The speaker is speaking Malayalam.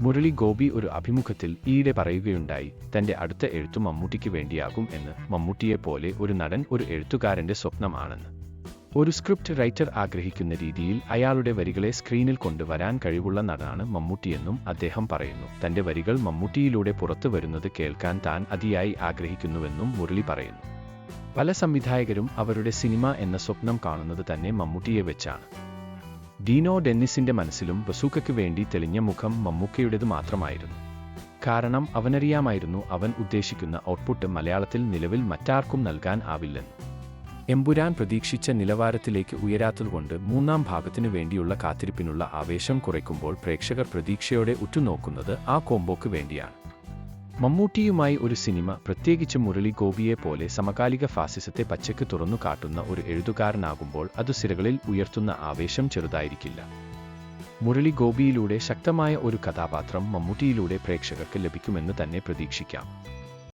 മുരളി ഗോപി ഒരു അഭിമുഖത്തിൽ ഈയിടെ പറയുകയുണ്ടായി തന്റെ അടുത്ത എഴുത്തു മമ്മൂട്ടിക്ക് വേണ്ടിയാകും എന്ന്. മമ്മൂട്ടിയെ പോലെ ഒരു നടൻ ഒരു എഴുത്തുകാരന്റെ സ്വപ്നമാണെന്ന്. ഒരു സ്ക്രിപ്റ്റ് റൈറ്റർ ആഗ്രഹിക്കുന്ന രീതിയിൽ അയാളുടെ വരികളെ സ്ക്രീനിൽ കൊണ്ടുവരാൻ കഴിവുള്ള നടനാണ് മമ്മൂട്ടിയെന്നും അദ്ദേഹം പറയുന്നു. തന്റെ വരികൾ മമ്മൂട്ടിയിലൂടെ പുറത്തു വരുന്നത് കേൾക്കാൻ താൻ അതിയായി ആഗ്രഹിക്കുന്നുവെന്നും മുരളി പറയുന്നു. പല സംവിധായകരും അവരുടെ സിനിമ എന്ന സ്വപ്നം കാണുന്നത് തന്നെ മമ്മൂട്ടിയെ വെച്ചാണ്. ഡീനോ ഡെന്നിസിന്റെ മനസ്സിലും ബസൂക്കയ്ക്ക് വേണ്ടി തെളിഞ്ഞ മുഖം മമ്മൂക്കയുടേത് മാത്രമായിരുന്നു. കാരണം അവനറിയാമായിരുന്നു അവൻ ഉദ്ദേശിക്കുന്ന ഔട്ട്പുട്ട് മലയാളത്തിൽ നിലവിൽ മറ്റാർക്കും നൽകാൻ ആവില്ലെന്ന്. എമ്പുരാൻ പ്രതീക്ഷിച്ച നിലവാരത്തിലേക്ക് ഉയരാത്തതുകൊണ്ട് മൂന്നാം ഭാഗത്തിനു വേണ്ടിയുള്ള കാത്തിരിപ്പിനുള്ള ആവേശം കുറയ്ക്കുമ്പോൾ പ്രേക്ഷകർ പ്രതീക്ഷയോടെ ഉറ്റുനോക്കുന്നത് ആ കോംബോക്ക് വേണ്ടിയാണ്. മമ്മൂട്ടിയുമായി ഒരു സിനിമ പ്രത്യേകിച്ച് മുരളി ഗോപിയെ പോലെ സമകാലിക ഫാസിസത്തെ പച്ചയ്ക്ക് തുറന്നു കാട്ടുന്ന ഒരു എഴുതുകാരനാകുമ്പോൾ അത് സിരകളിൽ ഉയർത്തുന്ന ആവേശം ചെറുതായിരിക്കില്ല. മുരളി ഗോപിയിലൂടെ ശക്തമായ ഒരു കഥാപാത്രം മമ്മൂട്ടിയിലൂടെ പ്രേക്ഷകർക്ക് ലഭിക്കുമെന്ന് തന്നെ പ്രതീക്ഷിക്കാം.